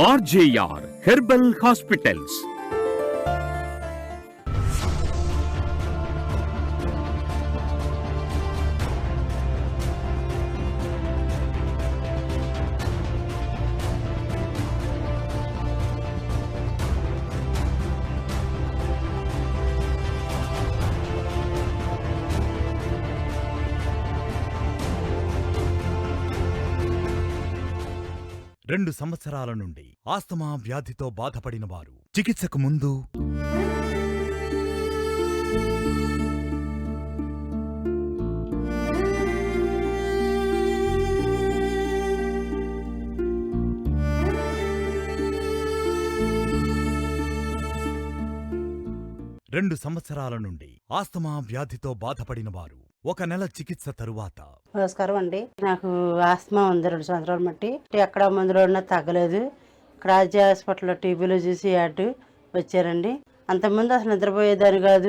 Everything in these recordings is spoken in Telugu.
ఆర్జేఆర్ హెర్బల్ హాస్పిటల్స్ రెండు సంవత్సరాల నుండి ఆస్తమా వ్యాధితో బాధపడిన వారు. చికిత్సకు ముందు రెండు సంవత్సరాల నుండి ఆస్తమా వ్యాధితో బాధపడిన వారు. ఒక నెల చికిత్స తరువాత. నమస్కారం అండి. నాకు ఆస్తమా ఉంది రెండు సంవత్సరాలు మట్టి. ఎక్కడ మందులో ఉన్నా తగ్గలేదు. ఇక్కడ ఆర్జే హాస్పిటల్లో టీబీలో చూసి యాడ్ వచ్చారండి. అంతకుముందు అసలు నిద్రపోయేదాన్ని కాదు.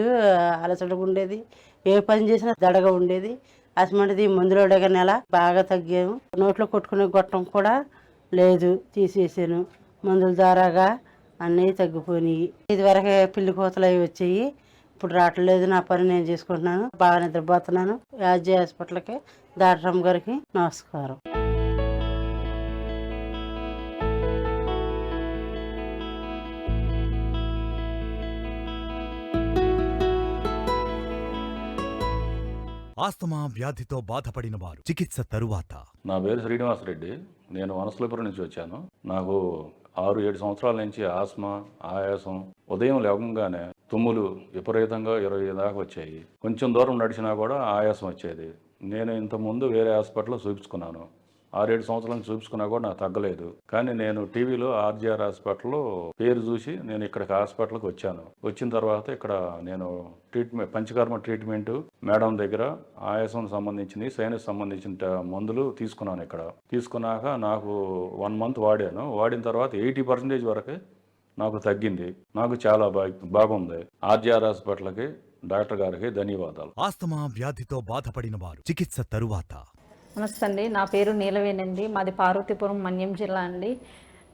అలసటగా ఉండేది. ఏ పని చేసినా దడగా ఉండేది. అసమంటిది మందులో నెల బాగా తగ్గాము. నోట్లో కొట్టుకునే గొట్టం కూడా లేదు. తీసేసాను. మందుల ద్వారాగా అన్నీ తగ్గిపోయినాయి. ఇదివరకే పిల్లి కోతలు అవి వచ్చాయి. ఇప్పుడు రావట్లేదు నా పని నేను చేసుకుంటున్నాను. బాగా నిద్రపోతున్నాను. యాజీ హాస్పిటల్కి డాక్టర్ గారికి నమస్కారం. ఆస్తమా వ్యాధితో బాధపడిన వారు చికిత్స తరువాత. నా పేరు శ్రీనివాసరెడ్డి. నేను వనస్థలిపురం నుంచి వచ్చాను. నాకు ఆరు ఏడు సంవత్సరాల నుంచి ఆస్మా ఆయాసం ఉదయం లేవగానే తుమ్ములు విపరీతంగా ఇరవై దాకా వచ్చాయి. కొంచెం దూరం నడిచినా కూడా ఆయాసం వచ్చేది. నేను ఇంతకుముందు వేరే హాస్పిటల్లో చూపించుకున్నాను. ఆరేడు సంవత్సరాలు చూపించుకున్నా కూడా నాకు తగ్గలేదు. కానీ నేను టీవీలో ఆర్జీఆర్ హాస్పిటల్లో పేరు చూసి నేను ఇక్కడికి హాస్పిటల్కి వచ్చాను. వచ్చిన తర్వాత ఇక్కడ నేను ట్రీట్మెంట్ పంచకర్మ ట్రీట్మెంట్ మేడం దగ్గర ఆయాసం సంబంధించిన సైనస్ సంబంధించిన మందులు తీసుకున్నాను ఇక్కడ. తీసుకున్నాక నాకు వన్ మంత్ వాడాను. వాడిన తర్వాత ఎయిటీ పర్సెంటేజ్ వరకే నాకు తగ్గింది. నాకు చాలా బాగుంది. ఆర్జీఆర్ హాస్పిటల్కి డాక్టర్ గారికి ధన్యవాదాలు. ఆస్తమా వ్యాధితో బాధపడిన వారు చికిత్స తరువాత నమస్తే అండి. నా పేరు నీలవేనండి. మాది పార్వతీపురం మన్యం జిల్లా అండి.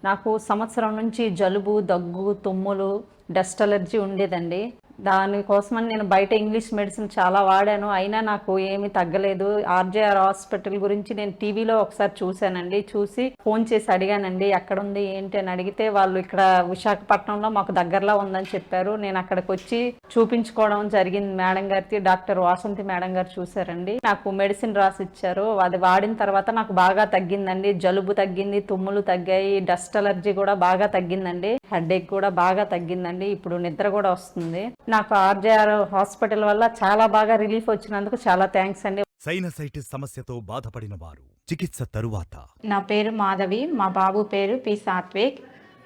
నాకు సంవత్సరం నుంచి జలుబు దగ్గు తుమ్ములు డస్ట్ అలర్జీ ఉండేదండి. దానికోసమని నేను బయట ఇంగ్లీష్ మెడిసిన్ చాలా వాడాను. అయినా నాకు ఏమీ తగ్గలేదు. ఆర్జేఆర్ హాస్పిటల్ గురించి నేను టీవీలో ఒకసారి చూశానండి. చూసి ఫోన్ చేసి అడిగానండి ఎక్కడుంది? ఏంటి? అని అడిగితే వాళ్ళు ఇక్కడ విశాఖపట్నంలో మాకు దగ్గరలో ఉందని చెప్పారు. నేను అక్కడికి వచ్చి చూపించుకోవడం జరిగింది. మేడం గారికి డాక్టర్ వాసంతి మేడం గారు చూశారండి. నాకు మెడిసిన్ రాసి ఇచ్చారు అది వాడిన తర్వాత నాకు బాగా తగ్గిందండి. జలుబు తగ్గింది తుమ్ములు తగ్గాయి డస్ట్ అలర్జీ కూడా బాగా తగ్గిందండి. హెడేక్ కూడా బాగా తగ్గిందండి. ఇప్పుడు నిద్ర కూడా వస్తుంది. నాకు ఆర్జేఆర్ హాస్పిటల్ వల్ల చాలా బాగా రిలీఫ్ వచ్చినందుకు చాలా థ్యాంక్స్ అండి. సైనసైటిస్ సమస్యతో బాధపడిన వారు చికిత్స తరువాత. నా పేరు మాధవి మా బాబు పేరు పి సాత్విక్.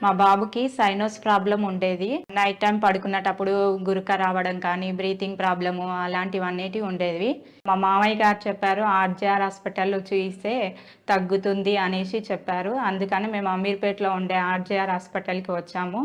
మా బాబుకి సైనోస్ ప్రాబ్లం ఉండేది. నైట్ టైం పడుకున్నటప్పుడు గురక రావడం కానీ బ్రీతింగ్ ప్రాబ్లము అలాంటివన్నిటి ఉండేవి. మా మామయ్య గారు చెప్పారు ఆర్జీఆర్ హాస్పిటల్లో చూస్తే తగ్గుతుంది అనేసి చెప్పారు. అందుకని మేము అమీర్పేటలో ఉండే ఆర్జీఆర్ హాస్పిటల్కి వచ్చాము.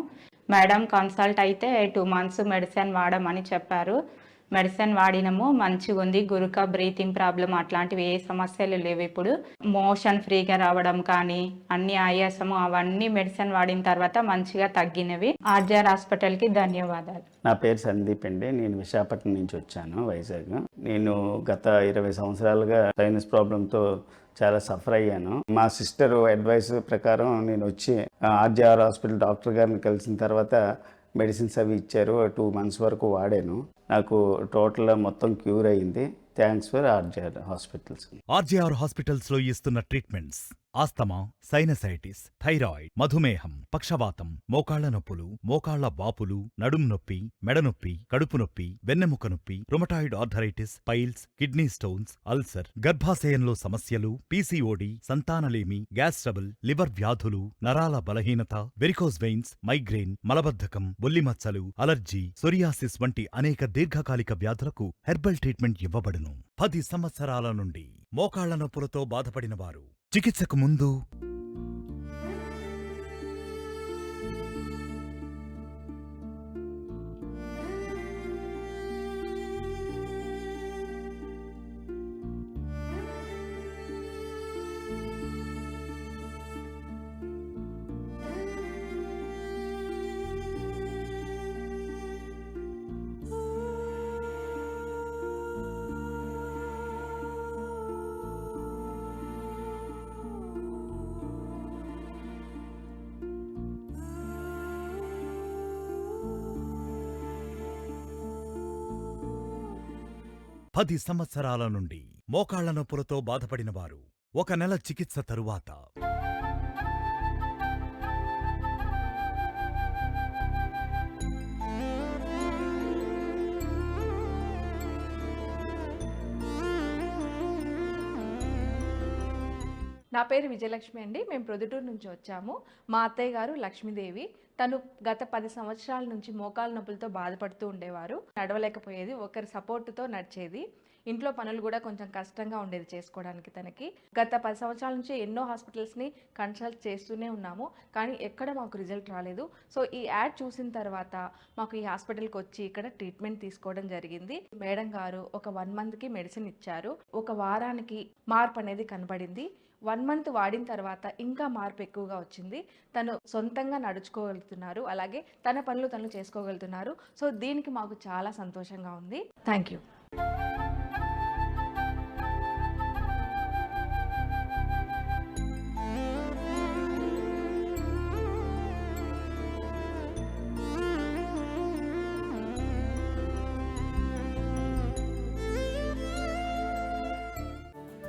మేడం కన్సల్ట్ అయితే టూ మంత్స్ మెడిసిన్ వాడమని చెప్పారు. మెడిసిన్ వాడినము మంచిగా ఉంది గురుక బ్రీతింగ్ ప్రాబ్లం అట్లాంటివి ఏ సమస్యలు లేవు ఇప్పుడు. మోషన్ ఫ్రీగా రావడం కానీ అన్ని ఆయాసము అవన్నీ మెడిసిన్ వాడిన తర్వాత మంచిగా తగ్గినవి. ఆర్జీఆర్ హాస్పిటల్కి ధన్యవాదాలు. నా పేరు సందీప్ అండి. నేను విశాఖపట్నం నుంచి వచ్చాను వైజాగ్. నేను గత ఇరవై సంవత్సరాలుగా సైనస్ ప్రాబ్లంతో చాలా సఫర్ అయ్యాను. మా సిస్టర్ అడ్వైస్ ప్రకారం నేను వచ్చి ఆర్జీఆర్ హాస్పిటల్ డాక్టర్ గారిని కలిసిన తర్వాత మెడిసిన్స్ అవి ఇచ్చారు. టూ మంత్స్ వరకు వాడాను. నాకు టోటల్ మొత్తం క్యూర్ అయ్యింది. Thanks for RGR hospitals. RGR హాస్పిటల్స్లో ఇస్తున్న ట్రీట్మెంట్స్. ఆస్తమా సైనసైటిస్ థైరాయిడ్ మధుమేహం పక్షవాతం మోకాళ్ళ నొప్పులు మోకాళ్ళ వాపులు నడుం నొప్పి మెడ నొప్పి కడుపు నొప్పి వెన్నెముక నొప్పి rheumatoid arthritis piles kidney stones ulcer గర్భాశయంలో సమస్యలు పీసీఓడి సంతానలేమి గ్యాస్ ట్రబుల్ లివర్ వ్యాధులు నరాల బలహీనత వెరికోస్ వెయిన్స్ మైగ్రేన్ మలబద్ధకం బొల్లిమచ్చలు అలర్జీ సొరియాసిస్ వంటి అనేక దీర్ఘకాలిక వ్యాధులకు హెర్బల్ ట్రీట్మెంట్ ఇవ్వబడును. పది సంవత్సరాల నుండి మోకాళ్ళ నొప్పులతో బాధపడిన వారు చికిత్సకు ముందు పది సంవత్సరాల నుండి మోకాళ్ళ నొప్పులతో బాధపడిన వారు ఒక నెల చికిత్స తరువాత పేరు విజయలక్ష్మి అండి. మేము ప్రొద్దుటూరు నుంచి వచ్చాము. మా అత్తయ్య గారు లక్ష్మీదేవి. తను గత పది సంవత్సరాల నుంచి మోకాలు నొప్పులతో బాధపడుతూ ఉండేవారు. నడవలేకపోయేది. ఒకరి సపోర్టుతో నడిచేది. ఇంట్లో పనులు కూడా కొంచెం కష్టంగా ఉండేది చేసుకోవడానికి తనకి. గత పది సంవత్సరాల నుంచి ఎన్నో హాస్పిటల్స్ని కన్సల్ట్ చేస్తూనే ఉన్నాము. కానీ ఎక్కడ మాకు రిజల్ట్ రాలేదు. సో ఈ యాడ్ చూసిన తర్వాత మాకు ఈ హాస్పిటల్కి వచ్చి ఇక్కడ ట్రీట్మెంట్ తీసుకోవడం జరిగింది. మేడం గారు ఒక వన్ మంత్కి మెడిసిన్ ఇచ్చారు. ఒక వారానికి మార్పు అనేది కనబడింది. వన్ మంత్ వాడిన తర్వాత ఇంకా మార్పు ఎక్కువగా వచ్చింది. తను సొంతంగా నడుచుకోగలుగుతున్నారు. అలాగే తన పనులు తను చేసుకోగలుగుతున్నారు. సో దీనికి మాకు చాలా సంతోషంగా ఉంది. Thank you.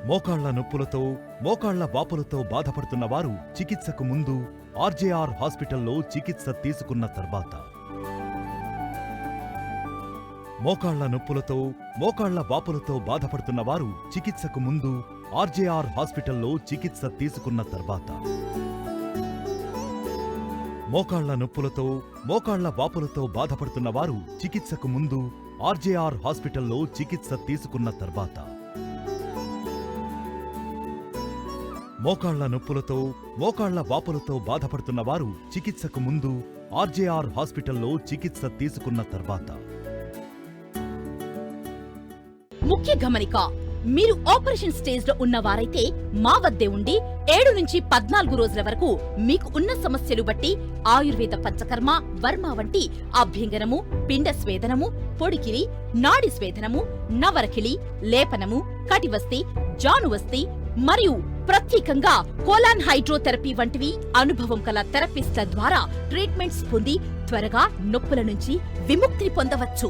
మోకాళ్ళ నొప్పులతో మోకాళ్ళ వాపులతో బాధపడుతున్న వారు చికిత్సకు ముందు ఆర్జేఆర్ హాస్పిటల్లో చికిత్స తీసుకున్న తర్వాత. మోకాళ్ళ నొప్పులతో మోకాళ్ళ వాపులతో బాధపడుతున్న వారు చికిత్సకు ముందు ఆర్జేఆర్ హాస్పిటల్లో చికిత్స తీసుకున్న తర్వాత. మోకాళ్ళ నొప్పులతో మోకాళ్ళ వాపులతో బాధపడుతున్న వారు చికిత్సకు ముందు ఆర్జేఆర్ హాస్పిటల్లో చికిత్స తీసుకున్న తర్వాత. మోకాళ్ళ నొప్పులతో మోకాళ్ళ వాపులతో బాధపడుతున్న వారు చికిత్సకు ముందు ఆర్జేఆర్ హాస్పిటల్లో చికిత్స తీసుకున్న తర్వాత. ముఖ్య గమనిక మీరు ఆపరేషన్ స్టేజ్లో ఉన్నవారైతే మా వద్దే ఉండి ఏడు నుంచి పద్నాలుగు రోజుల వరకు మీకు ఉన్న సమస్యలు బట్టి ఆయుర్వేద పంచకర్మ వర్మ వంటి అభ్యంగనము పిండ స్వేదనము పొడికిరి నాడి స్వేదనము నవరకిళి లేపనము కటివస్తి జానువస్తి మరియు ప్రత్యేకంగా కోలాన్ హైడ్రోథెరపీ వంటివి అనుభవం కల థెరపిస్ట్ల ద్వారా ట్రీట్మెంట్స్ పొంది త్వరగా నొప్పుల నుంచి విముక్తి పొందవచ్చు.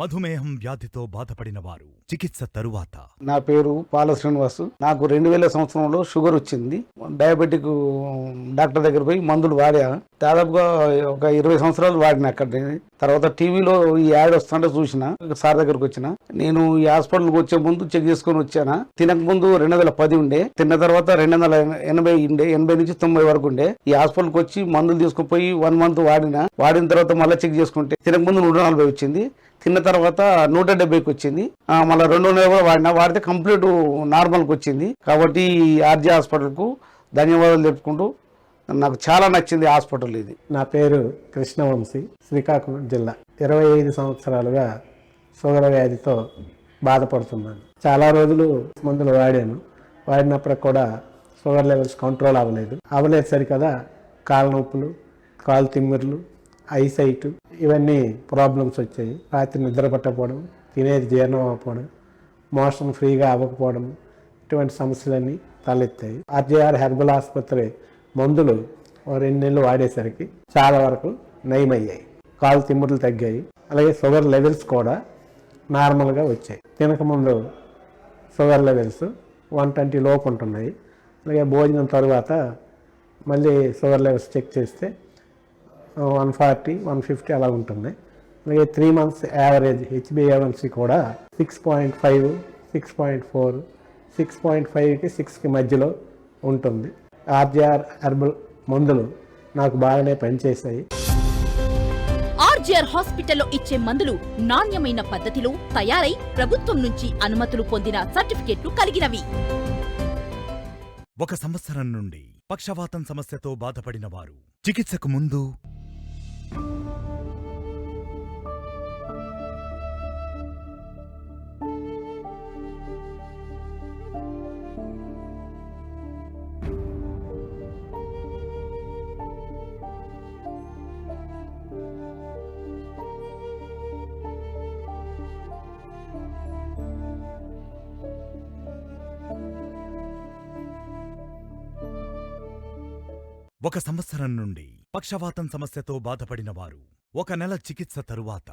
మధుమేహం వ్యాధితో బాధపడిన వారు చికిత్స తరువాత. నా పేరు పాల శ్రీనివాస్. నాకు రెండు వేల సంవత్సరంలో షుగర్ వచ్చింది. డయాబెటిక్ డాక్టర్ దగ్గర పోయి మందులు వాడా. దాదాపుగా ఒక ఇరవై సంవత్సరాలు వాడిన అక్కడ తర్వాత టీవీలో ఈ యాడ్ వస్తుంటే చూసిన సార్ దగ్గరకు వచ్చిన నేను ఈ హాస్పిటల్కి వచ్చే ముందు చెక్ చేసుకొని వచ్చానా? తినక ముందు రెండు వందల పది ఉండే తిన్న తర్వాత రెండు వందల ఎనభై ఉండే ఎనభై నుంచి తొంభై వరకు ఉండే ఈ హాస్పిటల్కి వచ్చి మందులు తీసుకుపోయి వన్ మంత్ వాడిన వాడిన తర్వాత మళ్ళీ చెక్ చేసుకుంటే తినక ముందు నూట నలభై వచ్చింది తిన్న తర్వాత నూట డెబ్బైకి వచ్చింది మళ్ళీ రెండు వందల కూడా వాడినా వాడితే కంప్లీట్ నార్మల్కి వచ్చింది. కాబట్టి ఈ ఆర్జీ హాస్పిటల్కు ధన్యవాదాలు చెప్పుకుంటూ నాకు చాలా నచ్చింది హాస్పిటల్ ఇది. నా పేరు కృష్ణవంశీ శ్రీకాకుళం జిల్లా. ఇరవై ఐదు సంవత్సరాలుగా షుగర్ వ్యాధితో బాధపడుతున్నాను. చాలా రోజులు మందులు వాడాను. వాడినప్పటికి కూడా షుగర్ లెవెల్స్ కంట్రోల్ అవ్వలేదు. అవ్వలేదు సరికదా కాళ్ళ నొప్పులు కాలు తిమ్మిర్లు ఐసైట్ ఇవన్నీ ప్రాబ్లమ్స్ వచ్చాయి. రాత్రి నిద్ర పట్టకపోవడం తినేది జీర్ణం అవ్వకపోవడం మోషన్ ఫ్రీగా అవ్వకపోవడం ఇటువంటి సమస్యలన్నీ తలెత్తాయి. ఆర్జేఆర్ హెర్బల్ ఆసుపత్రి మందులు ఓ రెండు నెలలు వాడేసరికి చాలా వరకు నయమయ్యాయి. కాలు తిమ్ముర్లు తగ్గాయి. అలాగే షుగర్ లెవెల్స్ కూడా నార్మల్గా వచ్చాయి. తినకముందు షుగర్ లెవెల్స్ వన్ ట్వంటీ లోపు ఉంటున్నాయి. అలాగే భోజనం తర్వాత మళ్ళీ షుగర్ లెవెల్స్ చెక్ చేస్తే వన్ ఫార్టీ వన్ ఫిఫ్టీ అలా ఉంటుంది. అలాగే త్రీ మంత్స్ యావరేజ్ హెచ్బిఏవన్సీ కూడా six point five six point four six point ఫైవ్కి సిక్స్కి మధ్యలో ఉంటుంది. ఆర్జీఆర్ హెర్బల్ మందులు నాకు బాగానే పనిచేశాయి. ఆర్జీఆర్ హాస్పిటల్లో ఇచ్చే మందులు నాణ్యమైన పద్ధతిలో తయారై ప్రభుత్వం నుంచి అనుమతులు పొందిన సర్టిఫికెట్లు కలిగినవి. ఒక సంవత్సరం నుండి పక్షవాతం సమస్యతో బాధపడిన వారు. చికిత్సకు ముందు ఒక సంవత్సరం నుండి పక్షవాతం సమస్యతో బాధపడిన వారు ఒక నెల చికిత్స తరువాత.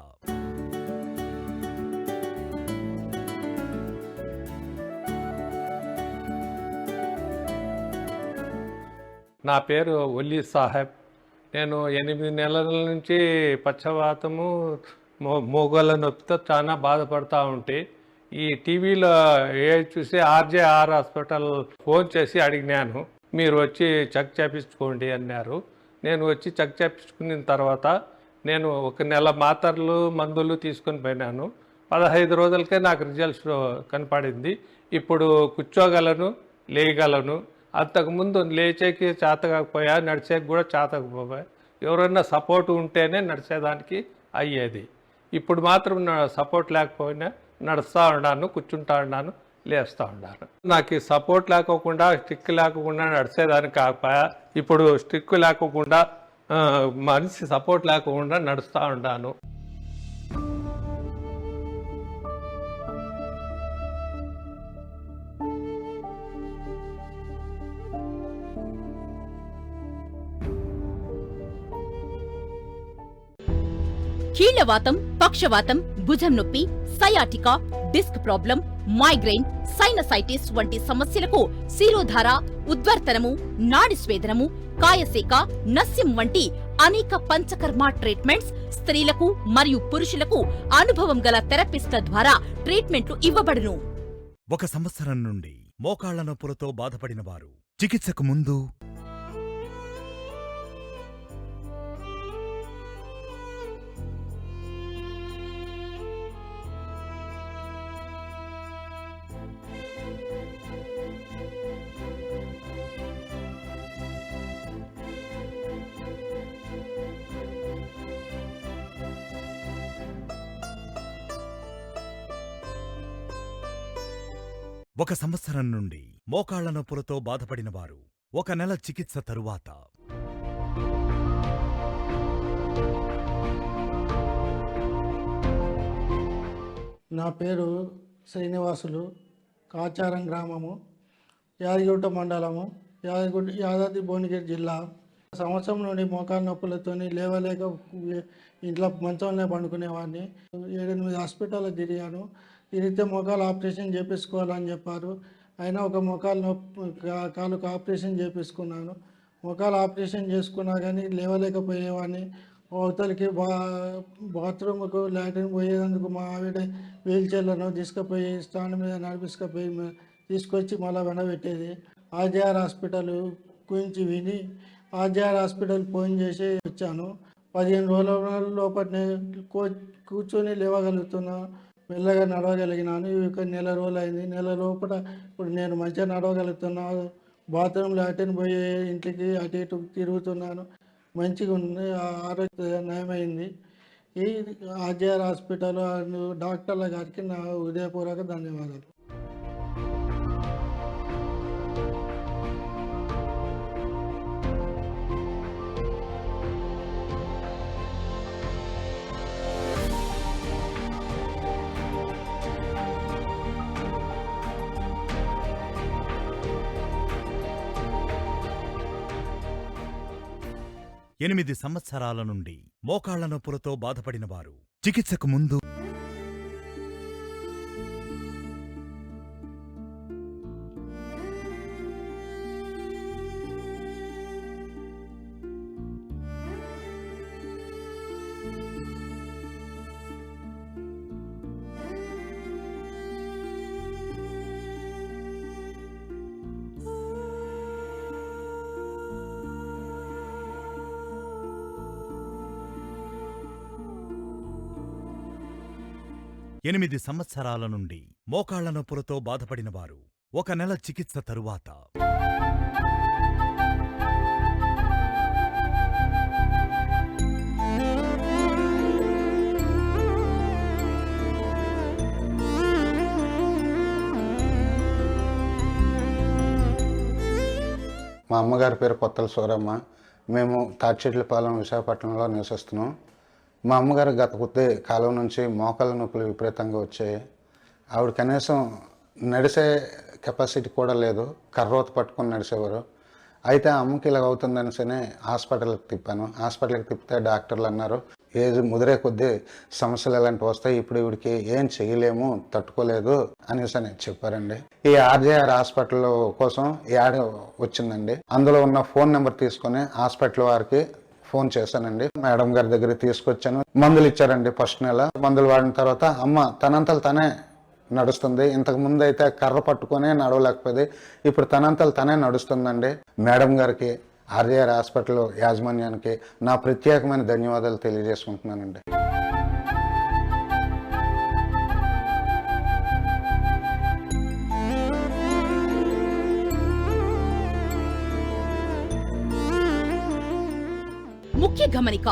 నా పేరు ఒల్లీ సాహెబ్. నేను ఎనిమిది నెలల నుంచి పక్షవాతము మోగోళ్ళ నొప్పితో చాలా బాధపడతా ఉంటే ఈ టీవీలో ఏ చూసి ఆర్జేఆర్ హాస్పిటల్ ఫోన్ చేసి అడిగినాను. మీరు వచ్చి చెక్ చేపించుకోండి అన్నారు. నేను వచ్చి చెక్ చేపించుకున్న తర్వాత నేను ఒక నెల మాత్రలు మందులు తీసుకొని పోయినాను. పదహైదు రోజులకే నాకు రిజల్ట్స్ కనపడింది. ఇప్పుడు కూర్చోగలను లేయగలను. అంతకుముందు లేచేకి చేతకపోయా నడిచేకి కూడా చేతకపోయా ఎవరైనా సపోర్ట్ ఉంటేనే నడిచేదానికి అయ్యేది. ఇప్పుడు మాత్రం నా సపోర్ట్ లేకపోయినా నడుస్తూ ఉన్నాను కూర్చుంటా ఉన్నాను. లేస్తూ ఉన్నాను నాకు సపోర్ట్ లేకోకుండా స్టిక్ లేకోకుండా నడిచేదాన్ని కాక ఇప్పుడు స్టిక్ లేకోకుండా మనిషి సపోర్ట్ లేకుండా నడుస్తూ ఉన్నాను. కీళ్ళవాతం పక్షవాతం భుజం నొప్పి sciatica disc problem migraine sinusitis వంటి సమస్యలకు శిరోధార ఉద్వర్తనము నాడి స్వేదనము కాయసేక నస్యం వంటి అనేక పంచకర్మ ట్రీట్మెంట్స్ స్త్రీలకు మరియు పురుషులకు అనుభవం గల థెరపిస్ట్ల ద్వారా ట్రీట్మెంట్లు ఇవ్వబడును. ఒక సంవత్సరం నుండి మోకాళ్ళ నొప్పులతో బాధపడిన వారు చికిత్సకు ముందు ఒక సంవత్సరం నుండి మోకాళ్ళ నొప్పులతో బాధపడిన వారు ఒక నెల చికిత్స తరువాత. నా పేరు శ్రీనివాసులు. కాచారం గ్రామము యాదగిరిగుట్ట మండలము యాదగిరి యాదాద్రి భువనగిరి జిల్లా. సంవత్సరం నుండి మోకాలు నొప్పులతోని లేవలేక ఇంట్లో మంచంలోనే పండుకునేవాడిని. ఏడెనిమిది హాస్పిటల్లో తిరిగాను. ఇదైతే మోకాలు ఆపరేషన్ చేపించుకోవాలని చెప్పారు. అయినా ఒక మోకాలు నొప్పి కాలుకు ఆపరేషన్ చేపించుకున్నాను. మోకాలు ఆపరేషన్ చేసుకున్నా కానీ లేవలేకపోయేవాడిని. అవతలికి బా బాత్రూమ్కు లాట్రిన్ పోయేందుకు మా ఆవిడ వీల్ చైర్లను తీసుకుపోయి స్టాండ్ మీద నడిపించుకుపోయి తీసుకొచ్చి మళ్ళీ వెనబెట్టేది ఆర్జీఆర్ హాస్పిటల్ గురించి విని ఆర్జీఆర్ హాస్పిటల్ ఫోన్ చేసి వచ్చాను. పదిహేను రోజుల లోపలనే కూ కూర్చొని లేవగలుగుతున్నాను మెల్లగా నడవగలిగినాను. ఇక నెల రోజులు అయింది నెల లోపల ఇప్పుడు నేను మంచిగా నడవగలుగుతున్నాను. బాత్రూమ్ లాట్రిన్ పోయే ఇంటికి అటు ఇటు తిరుగుతున్నాను. మంచిగా ఉంది. ఆ ఆరోగ్య నయమైంది ఈ ఆర్జేఆర్ హాస్పిటల్ డాక్టర్ల గారికి నా హృదయపూర్వక ధన్యవాదాలు. ఎనిమిది సంవత్సరాల నుండి మోకాళ్ళ నొప్పులతో బాధపడిన వారు చికిత్సకు ముందు ఎనిమిది సంవత్సరాల నుండి మోకాళ్ళ నొప్పులతో బాధపడిన వారు ఒక నెల చికిత్స తరువాత. మా అమ్మగారి పేరు కొత్తల సూరమ్మ. మేము తాటిచెట్లపాలెం విశాఖపట్నంలో నివసిస్తున్నాం. మా అమ్మగారు గత కొద్ది కాలం నుంచి మోకాళ్ళ నొప్పులు విపరీతంగా వచ్చాయి. ఆవిడ కనీసం నడిసే కెపాసిటీ కూడా లేదు. కర్రోత పట్టుకొని నడిచేవారు. అయితే అమ్మకి ఇలా అవుతుందనిసనే హాస్పిటల్కి తిప్పాను. హాస్పిటల్కి తిప్పితే డాక్టర్లు అన్నారు ఏజ్ ముదిరే కొద్దీ సమస్యలు ఇలాంటివి వస్తాయి. ఇప్పుడు ఇవిడికి ఏం చేయలేము తట్టుకోలేదు అనేసి అని చెప్పారండి. ఈ ఆర్జేఆర్ హాస్పిటల్ కోసం యాడ్ వచ్చిందండి. అందులో ఉన్న ఫోన్ నెంబర్ తీసుకొని హాస్పిటల్ వారికి ఫోన్ చేశానండి. మేడం గారి దగ్గర తీసుకొచ్చాను. మందులు ఇచ్చారండి ఫస్ట్ నెల. మందులు వాడిన తర్వాత అమ్మ తనంతలు తనే నడుస్తుంది. ఇంతకు ముందు అయితే కర్ర పట్టుకొని నడవలేకపోయింది. ఇప్పుడు తనంతలు తనే నడుస్తుందండి. మేడం గారికి ఆర్జీఆర్ హాస్పిటల్ యాజమాన్యానికి నా ప్రత్యేకమైన ధన్యవాదాలు తెలియజేసుకుంటున్నానండి. ముఖ్య గమనిక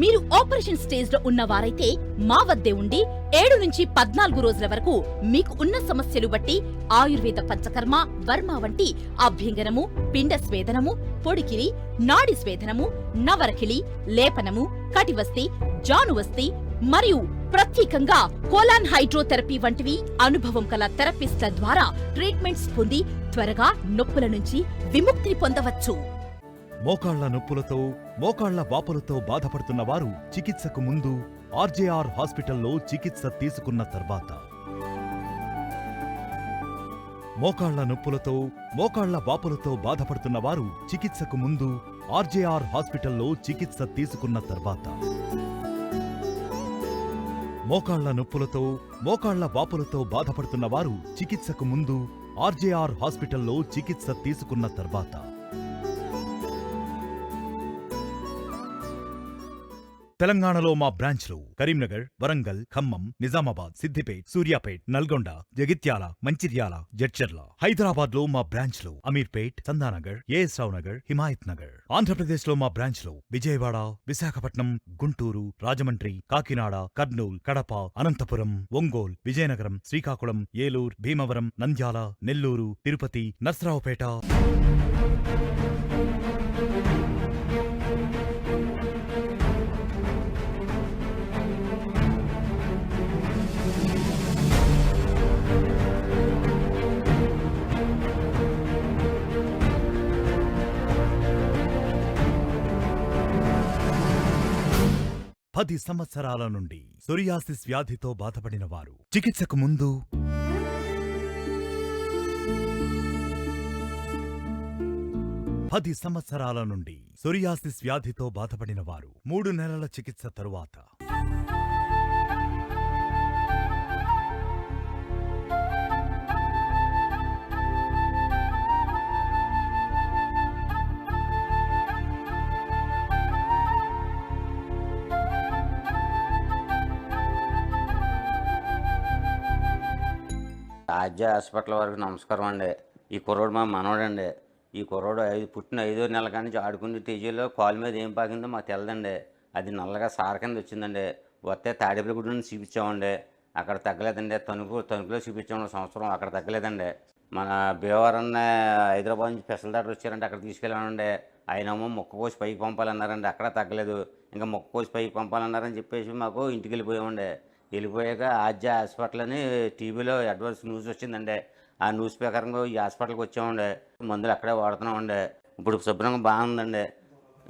మీరు ఆపరేషన్ స్టేజ్లో ఉన్నవారైతే మా వద్దే ఉండి ఏడు నుంచి పద్నాలుగు రోజుల వరకు మీకు ఉన్న సమస్యలు బట్టి ఆయుర్వేద పంచకర్మ వర్మ వంటి అభ్యంగనము పిండ స్వేదనము పొడికిరి నాడి స్వేదనము నవరకిలి లేపనము కటివస్తి జానువస్తి మరియు ప్రత్యేకంగా కోలాన్ హైడ్రోథెరపీ వంటివి అనుభవం కల థెరపిస్ట్ల ద్వారా ట్రీట్మెంట్స్ పొంది త్వరగా నొప్పుల నుంచి విముక్తి పొందవచ్చు. మోకాళ్ళ నొప్పులతో మోకాళ్ళ వాపులతో బాధపడుతున్న వారు చికిత్సకు ముందు ఆర్జేఆర్ హాస్పిటల్లో చికిత్స తీసుకున్న తర్వాత. మోకాళ్ళ నొప్పులతో మోకాళ్ళ వాపులతో బాధపడుతున్న వారు చికిత్సకు ముందు ఆర్జేఆర్ హాస్పిటల్లో చికిత్స తీసుకున్న తర్వాత. మోకాళ్ళ నొప్పులతో మోకాళ్ళ వాపులతో బాధపడుతున్న వారు చికిత్సకు ముందు ఆర్జేఆర్ హాస్పిటల్లో చికిత్స తీసుకున్న తర్వాత. తెలంగాణలో మా బ్రాంచ్లు కరీంనగర్ వరంగల్ ఖమ్మం నిజామాబాద్ సిద్దిపేట్ సూర్యాపేట్ నల్గొండ జగిత్యాల మంచిర్యాల జడ్చర్ల. హైదరాబాద్లో మా బ్రాంచ్లు అమీర్పేట్ చందానగర్ ఏఎస్ రావు నగర్ హిమాయత్ నగర్ ఆంధ్రప్రదేశ్లో మా బ్రాంచ్లు విజయవాడ విశాఖపట్నం గుంటూరు రాజమండ్రి కాకినాడ కర్నూల్ కడప అనంతపురం ఒంగోల్ విజయనగరం శ్రీకాకుళం ఏలూరు భీమవరం నంద్యాల నెల్లూరు తిరుపతి నర్సరావుపేట. పది సంవత్సరాల నుండి సొరియాసిస్ వ్యాధితో బాధపడిన వారు. చికిత్సకు ముందు పది సంవత్సరాల నుండి సొరియాసిస్ వ్యాధితో బాధపడిన వారు మూడు నెలల చికిత్స తరువాత. రాజ్య హాస్పిటల్ వరకు నమస్కారం అండి. ఈ కుర్రోడు మా మనవడండి ఈ కుర్రోడు ఐదు పుట్టిన ఐదో నెల కానీ ఆడుకునే టీజీలో కాలు మీద ఏం పాకిందో మాకు తెలదండి. అది నల్లగా సార కింద వచ్చిందండి. వస్తే తాడేపల్లి గుడి నుంచి చూపించామండి. అక్కడ తగ్గలేదండి. తణుకు తణుకులో చూపించాము సంవత్సరం. అక్కడ తగ్గలేదండి. మన భీమవరం హైదరాబాద్ నుంచి స్పెషల్ డాక్టర్ వచ్చారంటే అక్కడ తీసుకెళ్ళామండి. ఆయనేమో మొక్క కోసి పైకి పంపాలన్నారండి. అక్కడ తగ్గలేదు. ఇంకా మొక్క కోసి పైకి పంపాలన్నారని చెప్పేసి మాకు ఇంటికి వెళ్ళిపోయామండి. వెళ్ళిపోయాక ఆద్య హాస్పిటల్ అని టీవీలో అడ్వాన్స్ న్యూస్ వచ్చిందండి. ఆ న్యూస్ ప్రకారంగా ఈ హాస్పిటల్కి వచ్చామండి. మందులు అక్కడే వాడుతున్నామండి. ఇప్పుడు శుభ్రంగా బాగుందండి.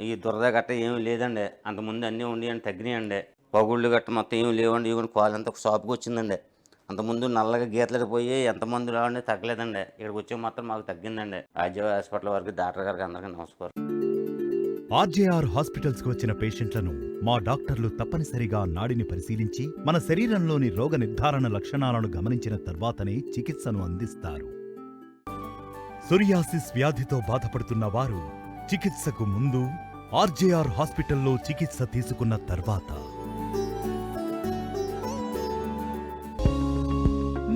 ఈ దురద గట్ట ఏమీ లేదండి. అంతకుముందు అన్నీ ఉండేయండి తగ్గినాయండి. పగుళ్ళు గట్ట మొత్తం ఏమి లేవండి. ఇవ్వండి కోలంతా ఒక షాప్కి వచ్చిందండి. అంతకుముందు నల్లగా గీతలు పోయి ఎంత మందు రావండి తగ్గలేదండి. ఇక్కడికి వచ్చే మాత్రం మాకు తగ్గిందండి. ఆర్జీవ హాస్పిటల్ వరకు డాక్టర్ గారికి అందరికీ నమస్కారం. ఆర్జేఆర్ హాస్పిటల్స్కి వచ్చిన పేషెంట్లను మా డాక్టర్లు తప్పనిసరిగా నాడిని పరిశీలించి మన శరీరంలోని రోగ నిర్ధారణ లక్షణాలను గమనించిన తర్వాతనే చికిత్సను అందిస్తారు. సొరియాసిస్ వ్యాధితో బాధపడుతున్న వారు చికిత్సకు ముందు ఆర్జేఆర్ హాస్పిటల్లో చికిత్స తీసుకున్న తర్వాత.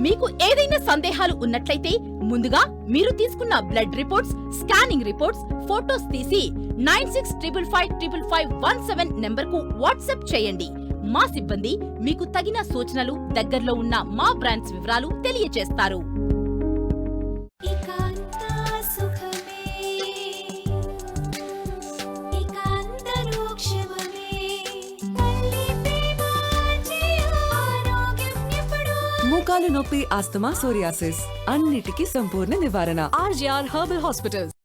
మీకు ఏదైనా సందేహాలు ఉన్నట్లయితే ముందుగా మీరు తీసుకున్న blood reports scanning reports photos తీసి nine six triple five triple five one seven నంబర్కు వాట్సాప్ చేయండి. మా సిబ్బంది మీకు తగిన సూచనలు దగ్గరలో ఉన్న మా బ్రాంచ్ వివరాలు తెలియచేస్తారు. మోకాలు నొప్పి ఆస్తమా సోరియాసిస్ అన్నిటికీ సంపూర్ణ నివారణ. RGR herbal hospitals.